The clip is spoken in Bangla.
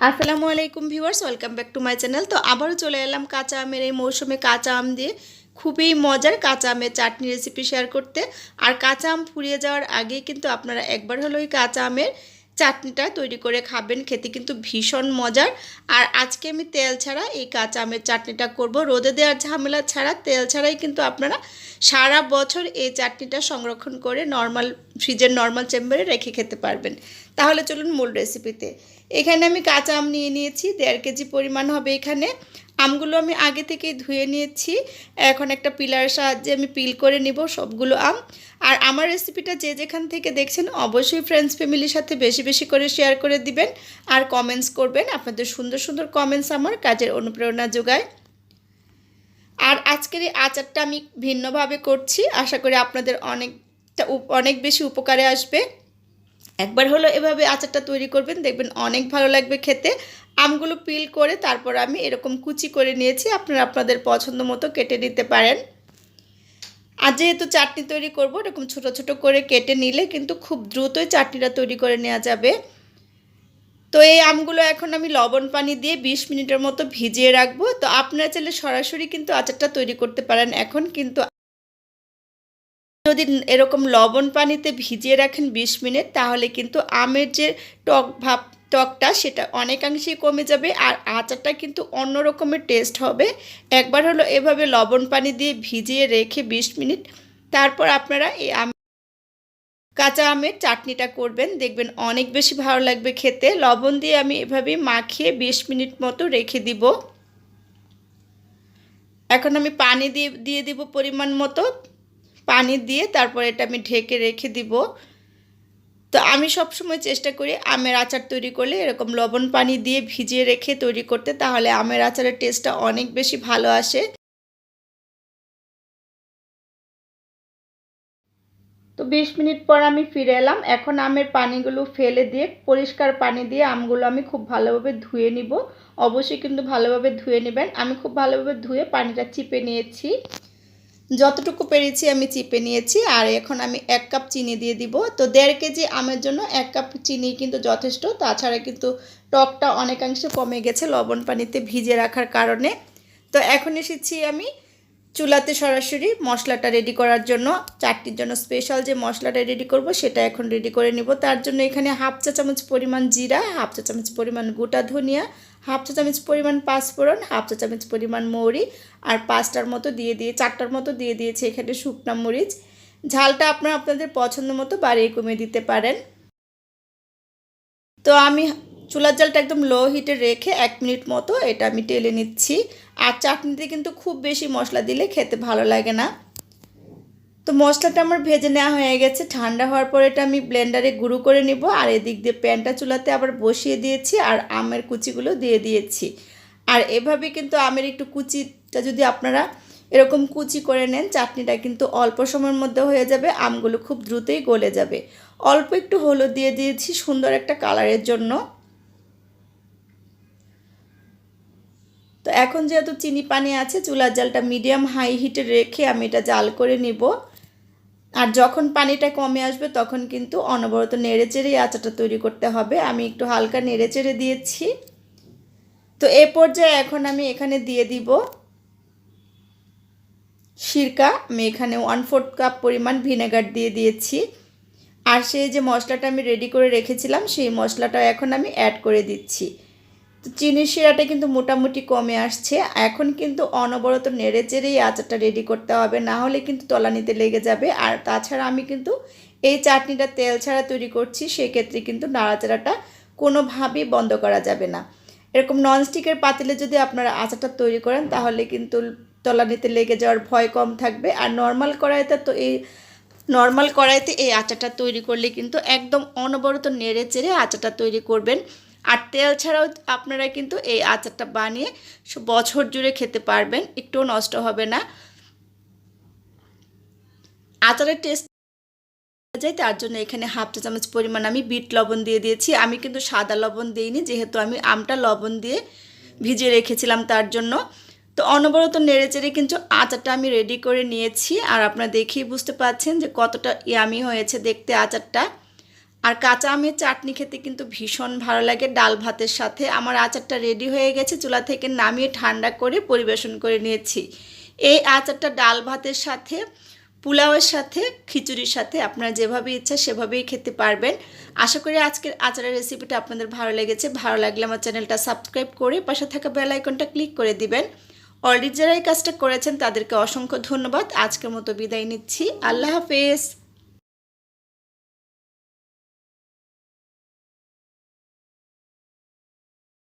আসসালামু আলাইকুম viewers, welcome back to my channel. তো আবারও চলে এলাম কাঁচা আমের এই মৌসুমে কাঁচা আম দিয়ে। খুবই মজার কাঁচা আমের চাটনি রেসিপি শেয়ার করতে। আর কাঁচা আম ফুরিয়ে যাওয়ার আগেই কিন্তু আপনারা একবার হলো ওই কাঁচা আমের চাটনিটা তৈরি করে খাবেন। খেতে কিন্তু ভীষণ মজার। আর আজকে আমি তেল ছাড়া এই কাঁচা আমের চাটনিটা করব। রোদে দেওয়ার ঝামেলা ছাড়া তেল ছাড়াই কিন্তু আপনারা সারা বছর এই চাটনিটা সংরক্ষণ করে নর্মাল ফ্রিজের নর্মাল চেম্বারে রেখে খেতে পারবেন। তাহলে চলুন মূল রেসিপিতে এখানে আমি কাঁচা আম নিয়ে নিয়েছি, দেড় কেজি পরিমাণ হবে এখানে। আমগুলো আমি আগে থেকেই ধুয়ে নিয়েছি। এখন একটা পিলার সাহায্যে আমি পিল করে নিব সবগুলো আম। আর আমার রেসিপিটা যে যেখান থেকে দেখছেন, অবশ্যই ফ্রেন্ডস ফ্যামিলির সাথে বেশি বেশি করে শেয়ার করে দিবেন। আর কমেন্টস করবেন আপনাদের সুন্দর সুন্দর কমেন্টস আমার কাজের অনুপ্রেরণা যোগায়। আর আজকের এই আচারটা আমি ভিন্নভাবে করছি। আশা করি আপনাদের অনেকটা অনেক বেশি উপকারে আসবে। একবার হলো এভাবে আচারটা তৈরি করবেন, দেখবেন অনেক ভালো লাগবে খেতে। আমগুলো পিল করে তারপর আমি এরকম কুচি করে নিয়েছি, আপনারা আপনাদের পছন্দ মতো কেটে নিতে পারেন। আর যেহেতু চাটনি তৈরি করব, এরকম ছোট ছোট করে কেটে নিলে কিন্তু খুব দ্রুতই চাটনিটা তৈরি করে নেওয়া যাবে। তো এই আমগুলো এখন আমি লবণ পানি দিয়ে 20 মিনিটের মতো ভিজিয়ে রাখব। তো আপনারা চাইলে সরাসরি কিন্তু আচারটা তৈরি করতে পারেন এখন, কিন্তু যদি এরকম লবণ পানিতে ভিজিয়ে রাখেন 20 মিনিট, তাহলে কিন্তু আমের যে টক ভাব, টকটা সেটা অনেকাংশেই কমে যাবে আর আচারটা কিন্তু অন্য রকমের টেস্ট হবে। একবার হলো এভাবে লবণ পানি দিয়ে ভিজিয়ে রেখে 20 মিনিট, তারপর আপনারা এই আম, কাঁচা আমের চাটনিটা করবেন। দেখবেন অনেক বেশি ভালো লাগবে খেতে। লবণ দিয়ে আমি এভাবে মাখিয়ে 20 মিনিট মতো রেখে দিব। এখন আমি পানি দিয়ে দিয়ে দিব পরিমাণ মতো। পানি দিয়ে তারপর এটা আমি ঢেকে রেখে দিব। তো আমি সবসময় চেষ্টা করি আমের আচার তৈরি করলে এরকম লবণ পানি দিয়ে ভিজিয়ে রেখে তৈরি করতে, তাহলে আমের আচারের টেস্টটা অনেক বেশি ভালো আসে। তো বিশ মিনিট পর আমি ফিরে এলাম। এখন আমের পানিগুলো ফেলে দিয়ে, পরিষ্কার পানি দিয়ে আমগুলো আমি খুব ভালোভাবে ধুয়ে নিব। অবশ্যই কিন্তু ভালোভাবে ধুয়ে নেবেন। আমি খুব ভালোভাবে ধুয়ে পানিটা চিপে নিয়েছি। যতটুকু পেরেছি আমি চিপে নিয়েছি, আর এখন আমি এক কাপ চিনি দিয়ে দিব। তো দেড় কেজি আমের জন্য এক কাপ চিনি কিন্তু যথেষ্ট, তাছাড়া কিন্তু টকটা অনেকাংশে কমে গেছে লবণ পানিতে ভিজে রাখার কারণে। তো এখন এসেছি আমি চুলাতে সরাসরি মশলাটা রেডি করার জন্য, চারটির জন্য স্পেশাল যে মশলাটা রেডি করব সেটা এখন রেডি করে নিব। তার জন্য এখানে হাফ চা চামচ পরিমাণ জিরা, হাফ চা চামচ পরিমাণ গোটা ধনিয়া, হাফ চা চামচ পরিমাণ পাঁচফোড়ন, হাফ চা চামচ পরিমাণ মৌরি আর পাঁচটার মতো দিয়ে দিয়ে, চারটার মতো দিয়ে দিয়েছে এখানে শুকনা মরিচ। ঝালটা আপনারা আপনাদের পছন্দ মতো বাড়িয়ে কমিয়ে দিতে পারেন। তো আমি চুলার জালটা একদম লো হিটে রেখে এক মিনিট মতো এটা আমি টেলে নিচ্ছি। আর চাটনিতে কিন্তু খুব বেশি মশলা দিলে খেতে ভালো লাগে না। তো মশলাটা আমার ভেজে নেওয়া হয়ে গেছে। ঠান্ডা হওয়ার পর এটা আমি ব্লেন্ডারে গুঁড়ো করে নিব। আর এদিক দিয়ে প্যানটা চুলাতে আবার বসিয়ে দিয়েছি আর আমের কুচিগুলো দিয়ে দিয়েছি। আর এভাবে কিন্তু আমের একটু কুচিটা যদি আপনারা এরকম কুচি করে নেন, চাটনিটা কিন্তু অল্প সময়ের মধ্যে হয়ে যাবে, আমগুলো খুব দ্রুতই গলে যাবে। অল্প একটু হলুদ দিয়ে দিয়েছি সুন্দর একটা কালারের জন্য। এখন যেহেতু চিনি পানি আছে, চুলার জালটা মিডিয়াম হাই হিটে রেখে আমি এটা জাল করে নিব। আর যখন পানিটা কমে আসবে, তখন কিন্তু অনবরত নেড়ে চেড়ে আচাটা তৈরি করতে হবে। আমি একটু হালকা নেড়ে চেড়ে দিয়েছি। তো এ পর্যায়ে এখন আমি এখানে দিয়ে দিব সিরকা। আমি এখানে ওয়ান ফোর্থ কাপ পরিমাণ ভিনেগার দিয়ে দিয়েছি। আর সেই যে মশলাটা আমি রেডি করে রেখেছিলাম, সেই মশলাটা এখন আমি অ্যাড করে দিচ্ছি। তো চিনির শিরাটা কিন্তু মোটামুটি কমে আসছে। এখন কিন্তু অনবরত নেড়ে চেড়েই আচারটা রেডি করতে হবে, না হলে কিন্তু তলানিতে লেগে যাবে। আর তাছাড়া আমি কিন্তু এই চাটনিটা তেল ছাড়া তৈরি করছি, সেক্ষেত্রে কিন্তু নাড়াচাড়াটা কোনোভাবেই বন্ধ করা যাবে না। এরকম ননস্টিকের পাতিলে যদি আপনারা আচারটা তৈরি করেন, তাহলে কিন্তু তলানিতে লেগে যাওয়ার ভয় কম থাকবে। আর নর্মাল কড়াইতে তো এই নর্মাল কড়াইতে এই আচারটা তৈরি করলে কিন্তু একদম অনবরত নেড়ে চেড়ে আচারটা তৈরি করবেন। আর তেল ছাড়াও আপনারা কিন্তু এই আচারটা বানিয়ে বছর জুড়ে খেতে পারবেন, একটুও নষ্ট হবে না। আচারের টেস্ট যায়, তার জন্য এখানে হাফ চা চামচ পরিমাণ আমি বিট লবণ দিয়ে দিয়েছি। আমি কিন্তু সাদা লবণ দিইনি, যেহেতু আমি আমটা লবণ দিয়ে ভিজিয়ে রেখেছিলাম তার জন্য। তো অনবরত নেড়ে চেড়ে কিন্তু আচারটা আমি রেডি করে নিয়েছি। আর আপনারা দেখেই বুঝতে পারছেন যে কতটা ইয়ামি হয়েছে দেখতে আচারটা। আর কাঁচা আমের চাটনি খেতে কিন্তু ভীষণ ভালো লাগে। ডাল ভাতের সাথে আমার আচারটা রেডি হয়ে গেছে, চুলা থেকে নামিয়ে ঠান্ডা করে পরিবেশন করে নিয়েছি। এই আচারটা ডাল ভাতের সাথে, পোলাওয়ের সাথে, খিচুড়ির সাথে আপনারা যেভাবে ইচ্ছা সেভাবেই খেতে পারবেন। আশা করি আজকের আচারের রেসিপিটা আপনাদের ভালো লেগেছে। ভালো লাগলে আমার চ্যানেলটা সাবস্ক্রাইব করে পাশে থাকা বেল আইকনটা ক্লিক করে দিবেন। অলরেডি যারা এই কাজটা করেছেন তাদেরকে অসংখ্য ধন্যবাদ। আজকের মতো বিদায় নিচ্ছি। আল্লাহ হাফেজ।